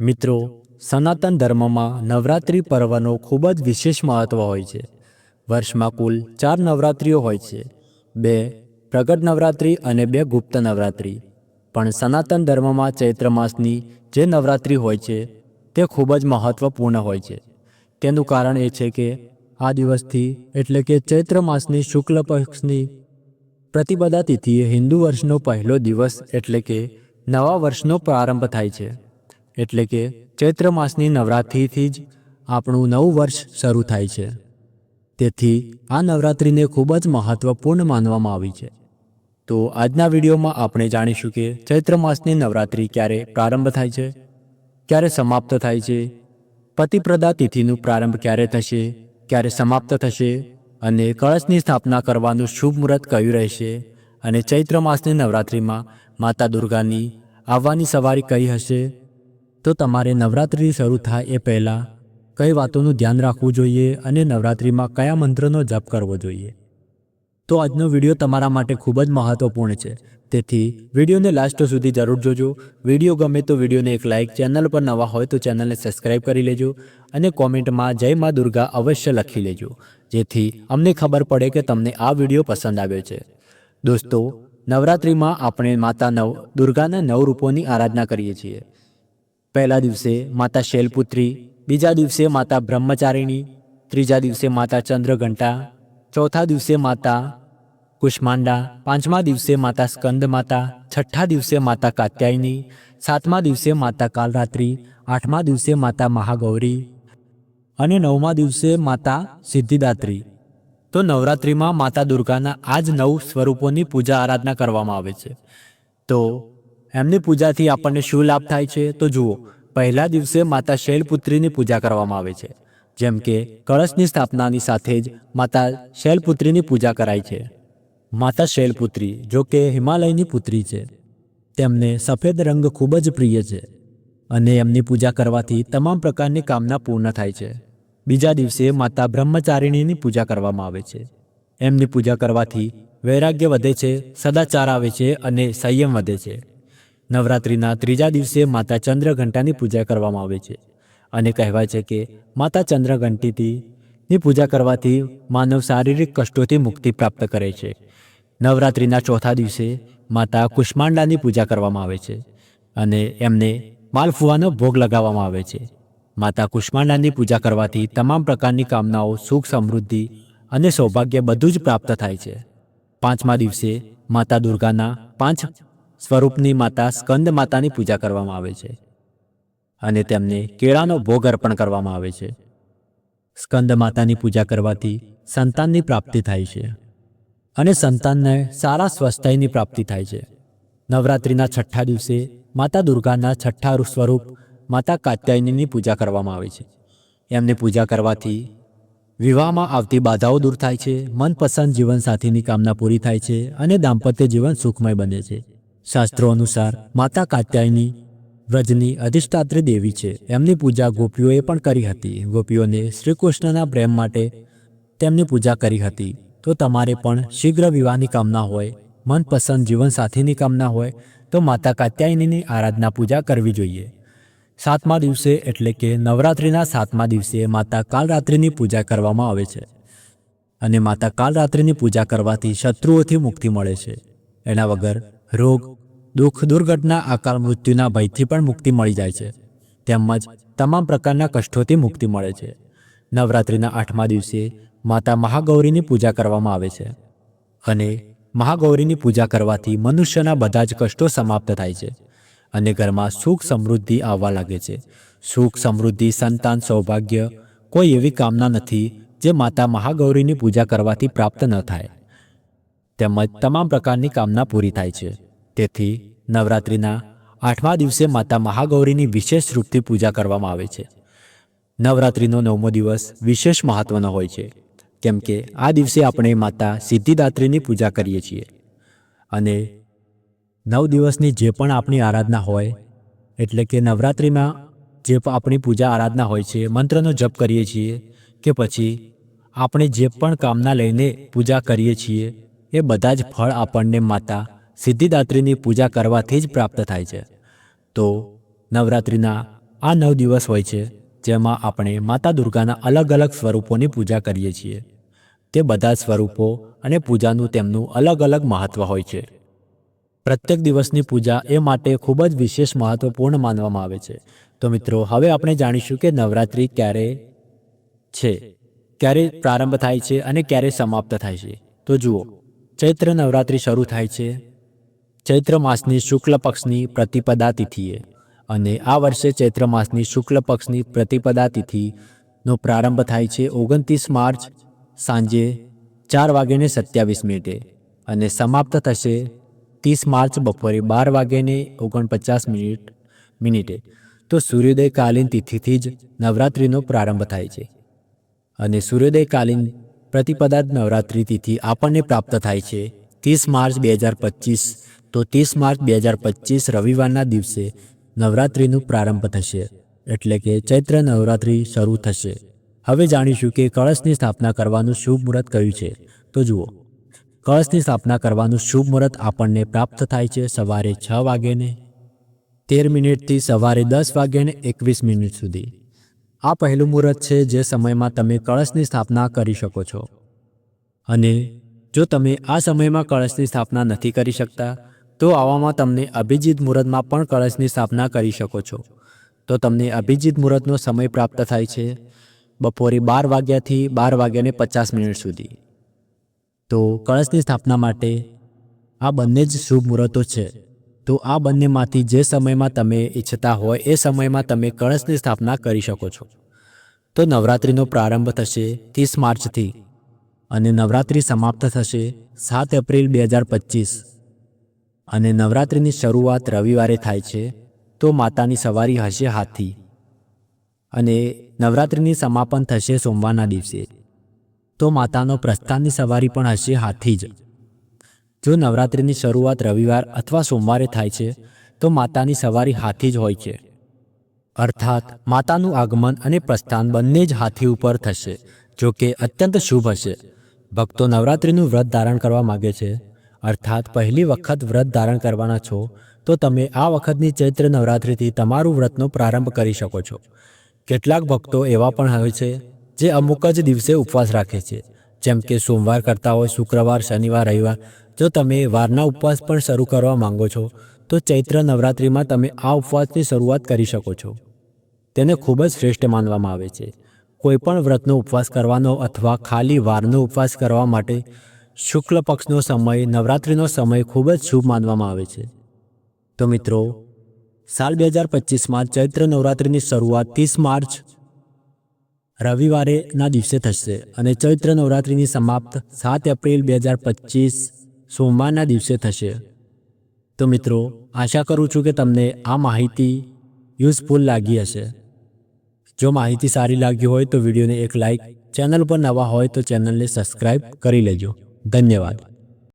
મિત્રો, સનાતન ધર્મમાં નવરાત્રિ પર્વનો ખૂબ જ વિશેષ મહત્ત્વ હોય છે. વર્ષમાં કુલ ચાર નવરાત્રિઓ હોય છે. બે પ્રગટ નવરાત્રિ અને બે ગુપ્ત નવરાત્રિ. પણ સનાતન ધર્મમાં ચૈત્ર માસની જે નવરાત્રિ હોય છે, તે ખૂબ જ મહત્ત્વપૂર્ણ હોય છે. તેનું કારણ એ છે કે આ દિવસથી એટલે કે ચૈત્ર માસની શુક્લ પક્ષની પ્રતિપદા તિથિએ હિન્દુ વર્ષનો પહેલો દિવસ એટલે કે નવા વર્ષનો પ્રારંભ થાય છે. એટલે કે ચૈત્ર માસની નવરાત્રિથી જ આપણું નવું વર્ષ શરૂ થાય છે. તેથી આ નવરાત્રિને ખૂબ જ મહત્ત્વપૂર્ણ માનવામાં આવી છે. તો આજના વિડીયોમાં આપણે જાણીશું કે ચૈત્ર માસની નવરાત્રિ ક્યારે પ્રારંભ થાય છે, ક્યારે સમાપ્ત થાય છે, પતિપ્રદા તિથિનું પ્રારંભ ક્યારે થશે, ક્યારે સમાપ્ત થશે અને કળશની સ્થાપના કરવાનું શુભ મુહૂર્ત કયું રહેશે અને ચૈત્ર માસની નવરાત્રિમાં માતા દુર્ગાની આવવાની સવારી કઈ હશે તો તમારે નવરાત્રિ શરૂ થાય એ પહેલાં કઈ વાતોનું ધ્યાન રાખવું જોઈએ અને નવરાત્રિમાં કયા મંત્રનો જપ કરવો જોઈએ? તો આજનો વીડિયો તમારા માટે ખૂબ જ મહત્વપૂર્ણ છે. તેથી વિડીયોને લાસ્ટ સુધી જરૂર જોજો. વીડિયો ગમે તો વિડીયોને એક લાઇક ચેનલ પર નવા હોય તો ચેનલને સબસ્ક્રાઇબ કરી લેજો અને કોમેન્ટમાં જય મા દુર્ગા અવશ્ય લખી લેજો. જેથી અમને ખબર પડે કે તમને આ વીડિયો પસંદ આવ્યો છે. દોસ્તો, નવરાત્રિમાં આપણે માતા નવ, દુર્ગાના નવ રૂપોની આરાધના કરીએ છીએ. પહેલા દિવસે માતા શૈલપુત્રી, બીજા દિવસે માતા બ્રહ્મચારિણી, ત્રીજા દિવસે માતા ચંદ્રઘંટા, ચોથા દિવસે માતા કુષ્માંડા, પાંચમા દિવસે માતા સ્કંદ માતા છઠ્ઠા દિવસે માતા કાત્યાયની, સાતમા દિવસે માતા કાલરાત્રિ, આઠમા દિવસે માતા મહાગૌરી અને નવમા દિવસે માતા સિદ્ધિદાત્રી. તો નવરાત્રિમાં માતા દુર્ગાના આ જ નવ સ્વરૂપોની પૂજા આરાધના કરવામાં આવે છે. તો એમની પૂજાથી આપણને શું લાભ થાય છે? તો જુઓ, પહેલા દિવસે માતા શૈલપુત્રીની પૂજા કરવામાં આવે છે, જેમ કે કળશની સ્થાપનાની સાથે જ માતા શૈલપુત્રીની પૂજા કરાય છે. માતા શૈલપુત્રી, જો કે હિમાલયની પુત્રી છે. તેમને સફેદ રંગ ખૂબ જ પ્રિય છે અને એમની પૂજા કરવાથી તમામ પ્રકારની કામના પૂર્ણ થાય છે. બીજા દિવસે માતા બ્રહ્મચારિણીની પૂજા કરવામાં આવે છે. એમની પૂજા કરવાથી વૈરાગ્ય વધે છે, સદાચાર આવે છે અને સંયમ વધે છે. નવરાત્રિના ત્રીજા દિવસે માતા ચંદ્રઘંટાની પૂજા કરવામાં આવે છે. અને કહેવાય છે કે માતા ચંદ્રઘંટીથી પૂજા કરવાથી માનવ શારીરિક કષ્ટોથી મુક્તિ પ્રાપ્ત કરે છે. નવરાત્રિના ચોથા દિવસે માતા કુષ્માંડાની પૂજા કરવામાં આવે છે અને એમને માલફુવાનો ભોગ લગાવવામાં આવે છે. માતા કુષ્માંડાની પૂજા કરવાથી તમામ પ્રકારની કામનાઓ સુખ, સમૃદ્ધિ અને સૌભાગ્ય બધું જ પ્રાપ્ત થાય છે. પાંચમા દિવસે માતા દુર્ગાના પાંચ સ્વરૂપની માતા સ્કંદ માતાની પૂજા કરવામાં આવે છે અને તેમને કેળાનો ભોગ અર્પણ કરવામાં આવે છે. સ્કંદ માતાની પૂજા કરવાથી સંતાનની પ્રાપ્તિ થાય છે અને સંતાનને સારા સ્વસ્થાયની પ્રાપ્તિ થાય છે. નવરાત્રિના છઠ્ઠા દિવસે માતા દુર્ગાના છઠ્ઠા સ્વરૂપ માતા કાત્યાયનીની પૂજા કરવામાં આવે છે. એમની પૂજા કરવાથી વિવાહમાં આવતી બાધાઓ દૂર થાય છે, મનપસંદ જીવનસાથીની કામના પૂરી થાય છે અને દાંપત્ય જીવન સુખમય બને છે. શાસ્ત્રો અનુસાર માતા કાત્યાયની વ્રજની અધિષ્ઠાત્રી દેવી છે. એમની પૂજા ગોપીઓએ પણ કરી હતી. ગોપીઓને શ્રી કૃષ્ણના પ્રેમ માટે તેમની પૂજા કરી હતી. તો તમારે પણ શીઘ્ર વિવાહની કામના હોય, મનપસંદ જીવનસાથીની કામના હોય, તો માતા કાત્યાયનીની આરાધના પૂજા કરવી જોઈએ. સાતમા દિવસે એટલે કે નવરાત્રિના સાતમા દિવસે માતા કાલરાત્રિની પૂજા કરવામાં આવે છે. અને માતા કાલરાત્રિની પૂજા કરવાથી શત્રુઓથી મુક્તિ મળે છે. એના વગર રોગ, દુઃખ, દુર્ઘટના, અકાલ મૃત્યુના ભયથી પણ મુક્તિ મળી જાય છે. તેમજ તમામ પ્રકારના કષ્ટોથી મુક્તિ મળે છે. નવરાત્રિના આઠમા દિવસે માતા મહાગૌરીની પૂજા કરવામાં આવે છે અને મહાગૌરીની પૂજા કરવાથી મનુષ્યના બધા જ કષ્ટો સમાપ્ત થાય છે અને ઘરમાં સુખ સમૃદ્ધિ આવવા લાગે છે. સુખ સમૃદ્ધિ, સંતાન, સૌભાગ્ય કોઈ એવી કામના નથી જે માતા મહાગૌરીની પૂજા કરવાથી પ્રાપ્ત ન થાય. તેમજ તમામ પ્રકારની કામના પૂરી થાય છે. તેથી નવરાત્રિના આઠમા દિવસે માતા મહાગૌરીની વિશેષ રૂપથી પૂજા કરવામાં આવે છે. નવરાત્રિનો નવમો દિવસ વિશેષ મહત્વનો હોય છે, કેમ કે આ દિવસે આપણે માતા સિદ્ધિદાત્રીની પૂજા કરીએ છીએ. અને નવ દિવસની જે પણ આપણી આરાધના હોય, એટલે કે નવરાત્રિમાં જે આપણી પૂજા આરાધના હોય છે, મંત્રનો જપ કરીએ છીએ કે પછી આપણે જે પણ કામના લઈને પૂજા કરીએ છીએ, એ બધા જ ફળ આપણને માતા સિદ્ધિદાત્રીની પૂજા કરવાથી જ પ્રાપ્ત થાય છે. તો નવરાત્રિના આ નવ દિવસ હોય છે, જેમાં આપણે માતા દુર્ગાના અલગ અલગ સ્વરૂપોની પૂજા કરીએ છીએ. તે બધા સ્વરૂપો અને પૂજાનું તેમનું અલગ અલગ મહત્ત્વ હોય છે. પ્રત્યેક દિવસની પૂજા એ માટે ખૂબ જ વિશેષ મહત્વપૂર્ણ માનવામાં આવે છે. તો મિત્રો, હવે આપણે જાણીશું કે નવરાત્રિ ક્યારે છે, ક્યારે પ્રારંભ થાય છે અને ક્યારે સમાપ્ત થાય છે. તો જુઓ, ચૈત્ર નવરાત્રિ શરૂ થાય છે. ચૈત્ર માસની શુક્લ પક્ષની પ્રતિપદા તિથિએ અને આ વર્ષે ચૈત્ર માસની શુક્લ પક્ષની પ્રતિપદા તિથિનો પ્રારંભ થાય છે ઓગણત્રીસ માર્ચ સાંજે ચાર વાગ્યાને સત્યાવીસ મિનિટે અને સમાપ્ત થશે ત્રીસ માર્ચ બપોરે બાર વાગ્યાને ઓગણપચાસ મિનિટ મિનિટે. તો સૂર્યોદયકાલીન તિથિથી જ નવરાત્રિનો પ્રારંભ થાય છે અને સૂર્યોદયકાલીન પ્રતિપદા નવરાત્રિ તિથિ આપણને પ્રાપ્ત થાય છે ત્રીસ માર્ચ બે હજાર પચીસ તો ત્રીસ માર્ચ બે હજાર પચીસ રવિવારના દિવસે નવરાત્રિનું પ્રારંભ થશે, એટલે કે ચૈત્ર નવરાત્રિ શરૂ થશે. હવે જાણીશું કે કળશની સ્થાપના કરવાનું શુભ મુહૂર્ત કયું છે. તો જુઓ. કળશની સ્થાપના કરવાનું શુભ મુહૂર્ત આપણને પ્રાપ્ત થાય છે સવારે છ વાગ્યે તેર મિનિટથી સવારે દસ વાગ્યાને એકવીસ મિનિટ સુધી. આ પહેલું મુહૂર્ત છે જે સમયમાં તમે કળશની સ્થાપના કરી શકો છો. અને જો તમે આ સમયમાં કળશની સ્થાપના નથી કરી શકતા તો આવામાં તમને અભિજીત મુહૂર્તમાં પણ કળશની સ્થાપના કરી શકો છો. તો તમને અભિજીત મુહૂર્તનો સમય પ્રાપ્ત થાય છે બપોરે બાર વાગ્યાથી બાર વાગ્યાને પચાસ મિનિટ સુધી. તો કળશની સ્થાપના માટે આ બંને જ શુભ મુહૂર્તો છે. તો આ બંનેમાંથી જે સમયમાં તમે ઈચ્છતા હોય એ સમયમાં તમે કળશની સ્થાપના કરી શકો છો. તો નવરાત્રિનો પ્રારંભ થશે ત્રીસ માર્ચથી અને નવરાત્રિ સમાપ્ત થશે સાત એપ્રિલ બે હજાર પચીસ. અને નવરાત્રિની શરૂઆત રવિવારે થાય છે, તો માતાની સવારી હશે હાથી અને નવરાત્રિની સમાપન થશે સોમવારના દિવસે. તો માતાનો પ્રસ્થાનની સવારી પણ હશે હાથી જ. જો નવરાત્રિની શરૂઆત રવિવાર અથવા સોમવારે થાય છે, તો માતાની સવારી હાથી જ હોય છે. અર્થાત, માતાનું આગમન અને પ્રસ્થાન બંને જ હાથી ઉપર થશે જો કે અત્યંત શુભ હશે. ભક્તો નવરાત્રિનું વ્રત ધારણ કરવા માગે છે. અર્થાત પહેલી વખત વ્રત ધારણ કરવાના છો, તો તમે આ વખતની ચૈત્ર નવરાત્રિથી તમારું વ્રતનો પ્રારંભ કરી શકો છો. કેટલાક ભક્તો એવા પણ હોય છે, જે અમુક જ દિવસે ઉપવાસ રાખે છે. જેમ કે સોમવાર કરતા હોય શુક્રવાર, શનિવાર, રવિવાર. જો તમે વારના ઉપવાસ પણ શરૂ કરવા માંગો છો, તો ચૈત્ર નવરાત્રિમાં તમે આ ઉપવાસની શરૂઆત કરી શકો છો. તેને ખૂબ જ શ્રેષ્ઠ માનવામાં આવે છે. કોઈપણ વ્રતનો ઉપવાસ કરવાનો અથવા ખાલી વારનો ઉપવાસ કરવા માટે શુક્લ પક્ષનો સમય, નવરાત્રિનો સમય ખૂબ જ શુભ માનવામાં આવે છે. તો મિત્રો, સાલ બે હજાર પચીસમાં ચૈત્ર નવરાત્રિની શરૂઆત ત્રીસ માર્ચ રવિવારેના દિવસે થશે અને ચૈત્ર નવરાત્રિની સમાપ્ત સાત એપ્રિલ બે હજાર પચીસ સોમવારના દિવસે થશે. તો મિત્રો, આશા કરું છું કે તમને આ માહિતી યુઝફુલ લાગી હશે. જો માહિતી સારી લાગી હોય તો વિડીયોને એક લાઇક ચેનલ પર નવા હોય તો ચેનલને સબસ્ક્રાઈબ કરી લેજો. ધન્યવાદ